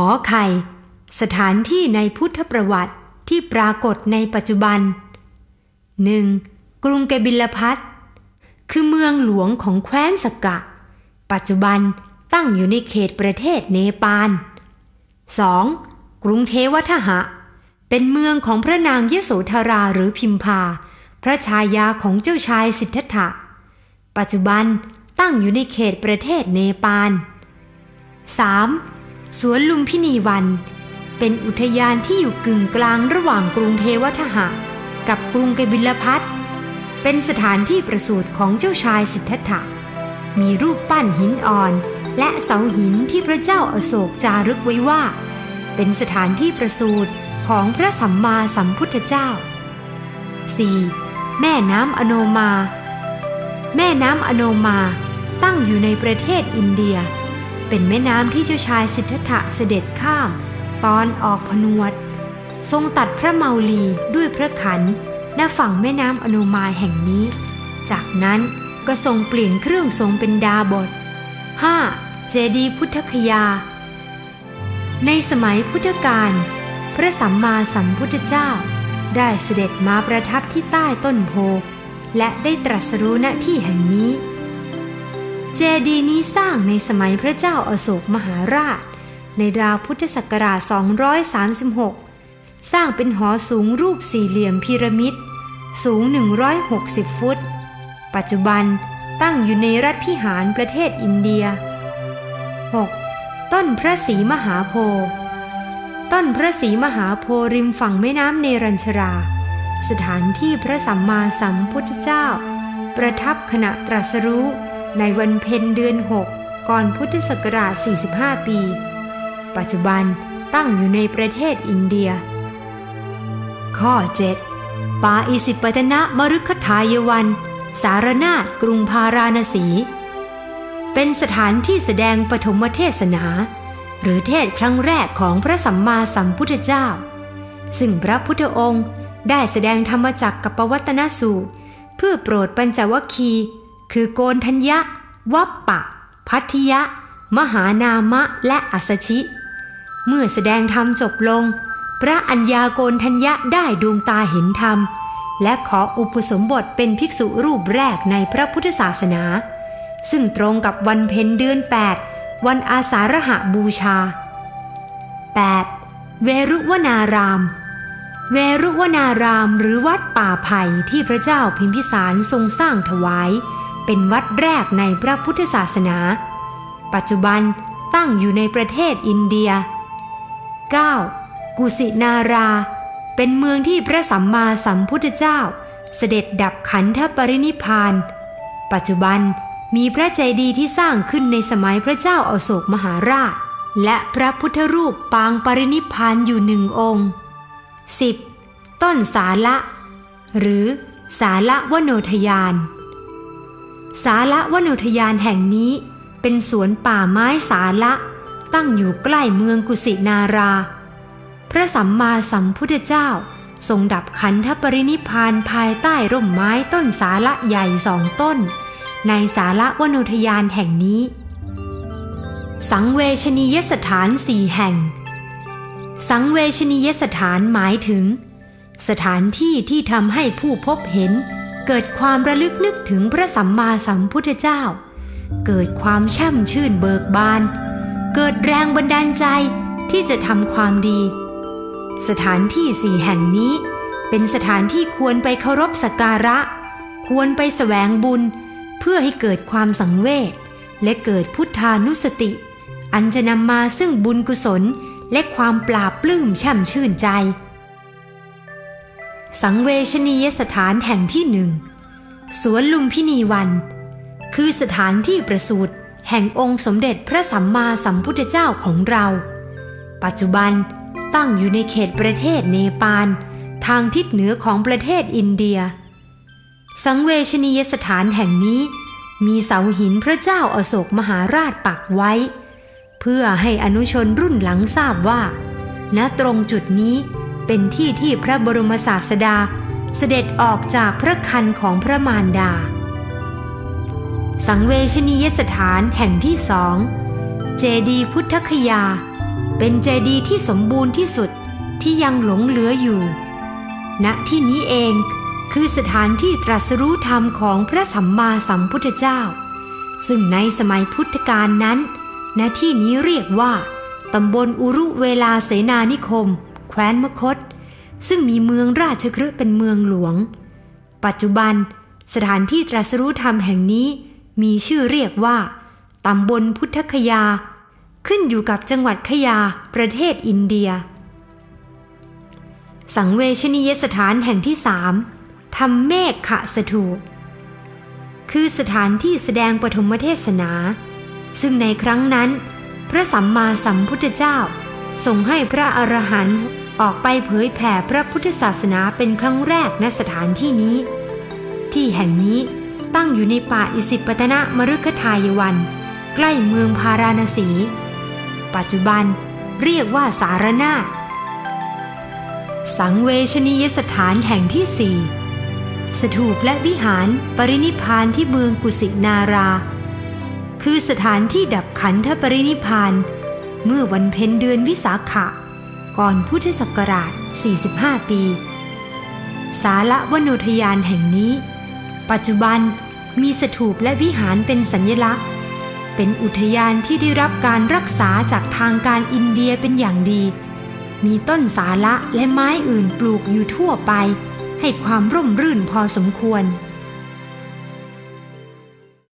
ขอไข่ สถานที่ในพุทธประวัติที่ปรากฏในปัจจุบัน 1. กรุงเกบิลพัทคือเมืองหลวงของแคว้นสกกะ ปัจจุบันตั้งอยู่ในเขตประเทศเนปาล 2. กรุงเทวทหะ เป็นเมืองของพระนางยโสธราหรือพิมพา พระชายาของเจ้าชายสิทธัตถะ ปัจจุบันตั้งอยู่ในเขตประเทศเนปาล 3. สวนลุมพินีวัน เป็นอุทยานที่อยู่กึ่งกลางระหว่างกรุงเทวทหะ กับกรุงกบิลพัทเป็นสถานที่ประสูติของเจ้าชายสิทธัตถะ มีรูปปั้นหินอ่อน และเสาหินที่พระเจ้าอาโศกจารึกไว้ว่า เป็นสถานที่ประสูติของพระสัมมาสัมพุทธเจ้า 4. แม่น้ำอโนมา แม่น้ำอโนมาตั้งอยู่ในประเทศอินเดีย เป็นแม่น้ำที่เจ้าชายสิทธัตถะเสด็จข้าม ตอนออกพนวด ทรงตัดพระเมาลีด้วยพระขันณฝั่งแม่น้ำอโนมาแห่งนี้ จากนั้นก็ทรงเปลี่ยนเครื่องทรงเป็นดาบท 5. เจดีพุทธคยา ในสมัยพุทธกาลพระสัมมาสัมพุทธเจ้า ได้เสด็จมาประทับที่ใต้ต้นโพและได้ตรัสรู้ณที่แห่งนี้ เจดีย์นี้สร้างในสมัยพระเจ้าอาโศกมหาราช ในราวพุทธศักราช 236 สร้างเป็นหอสูงรูปสี่เหลี่ยมพีระมิด สูง 160 ฟุต ปัจจุบันตั้งอยู่ในรัฐพิหารประเทศอินเดีย 6. ต้นพระศรีมหาโพธิ์ต้นพระศรีมหาโพธิ์ริมฝั่งแม่น้ำเนรัญชรา สถานที่พระสัมมาสัมพุทธเจ้า ประทับขณะตรัสรู้ ในวันเพ็ญเดือน 6 ก่อนพุทธศักราช 45 ปี ปัจจุบันตั้งอยู่ในประเทศอินเดีย ข้อ 7. ป่าอิสิปตนะมรุคทายวัน สารนาฏกรุงพาราณสี เป็นสถานที่แสดงปฐมเทศนา หรือเทศครั้งแรกของพระสัมมาสัมพุทธเจ้า ซึ่งพระพุทธองค์ได้แสดงธรรมจักกับปวัตนสูตร เพื่อโปรดปัญจวัคคีย์ คือโกนทัญญะ วัปปะ พัทธิยะ มหานามะ และอัสชิ เมื่อแสดงธรรมจบลง พระอัญญาโกนทัญญะได้ดวงตาเห็นธรรม และขออุปสมบทเป็นภิกษุรูปแรกในพระพุทธศาสนา ซึ่งตรงกับวันเพ็ญเดือน 8 วันอาสาฬหะบูชา 8. เวรุวนารามเวรุวนารามหรือวัดป่าไผ่ที่พระเจ้าพิมพิสารทรงสร้างถวาย เป็นวัดแรกในพระพุทธศาสนา ปัจจุบันตั้งอยู่ในประเทศอินเดีย 9. กุสินารา เป็นเมืองที่พระสัมมาสัมพุทธเจ้า เสด็จดับขันธปรินิพาน ปัจจุบันมีพระเจดีย์ที่สร้างขึ้นในสมัยพระเจ้าอาโศกมหาราช และพระพุทธรูปปางปรินิพพานอยู่หนึ่งองค์ 10. ต้นสาละ หรือสาละวโนทยาน สาละวโนทยานแห่งนี้เป็นสวนป่าไม้สาละตั้งอยู่ใกล้เมืองกุสินารา พระสัมมาสัมพุทธเจ้าทรงดับขันธปรินิพานภายใต้ร่มไม้ต้นสาละใหญ่สองต้น ในสาละวโนทยานแห่งนี้ สังเวชนียสถานสี่แห่ง สังเวชนียสถานหมายถึง สถานที่ที่ทำให้ผู้พบเห็น เกิดความระลึกนึกถึงพระสัมมาสัมพุทธเจ้า เกิดความช่ำชื่นเบิกบาน เกิดแรงบันดาลใจที่จะทำความดี สถานที่สี่แห่งนี้ เป็นสถานที่ควรไปเคารพสักการะ ควรไปแสวงบุญ เพื่อให้เกิดความสังเวชและเกิดพุทธานุสติ อันจะนำมาซึ่งบุญกุศลและความปราบปลื้มช่มชื่นใจ สังเวชนียสถานแห่งที่หนึ่งสวนลุมพินีวัน คือสถานที่ประสูติแห่งองค์สมเด็จพระสัมมาสัมพุทธเจ้าของเรา ปัจจุบันตั้งอยู่ในเขตประเทศเนปาล ทางทิศเหนือของประเทศอินเดีย สังเวชนียสถานแห่งนี้ มีเสาหินพระเจ้าอาโศกมหาราชปักไว้ เพื่อให้อนุชนรุ่นหลังทราบว่า ณตรงจุดนี้ เป็นที่ที่พระบรมศาสดาเสด็จออกจากพระคันของพระมารดา สังเวชนียสถานแห่งที่สอง เจดีพุทธคยา เป็นเจดีที่สมบูรณ์ที่สุดที่ยังหลงเหลืออยู่ ณที่นี้เองคือสถานที่ตรัสรู้ธรรมของพระสัมมาสัมพุทธเจ้า ซึ่งในสมัยพุทธกาลนั้น ณที่นี้เรียกว่าตำบลอุรุเวลาเสนานิคม แคว้นมคต ซึ่งมีเมืองราชคฤห์เป็นเมืองหลวง ปัจจุบันสถานที่ตรัสรู้ธรรมแห่งนี้มีชื่อเรียกว่าตำบลพุทธคยา ขึ้นอยู่กับจังหวัดขยาประเทศอินเดีย สังเวชนียสถานแห่งที่สามทำเมฆขะสถูปคือสถานที่แสดงปฐมเทศนา ซึ่งในครั้งนั้น พระสัมมาสัมพุทธเจ้า ส่งให้พระอรหันต์ออกไปเผยแผ่พระพุทธศาสนาเป็นครั้งแรกณสถานที่นี้ ที่แห่งนี้ตั้งอยู่ในป่าอิสิปตนะมรุกทายวัน ใกล้เมืองพาราณสี ปัจจุบันเรียกว่าสารนาสังเวชนียสถานแห่งที่สี่สถูปและวิหารปรินิพานที่เมืองกุสินารา คือสถานที่ดับขันธปรินิพาน เมื่อวันเพ็ญเดือนวิสาขะ ก่อนพุทธศักราช 45 ปี สาระวโนทยานแห่งนี้ ปัจจุบันมีสถูปและวิหารเป็นสัญลักษณ์ เป็นอุทยานที่ได้รับการรักษาจากทางการอินเดียเป็นอย่างดี มีต้นสาระและไม้อื่นปลูกอยู่ทั่วไป ให้ความร่มรื่นพอสมควร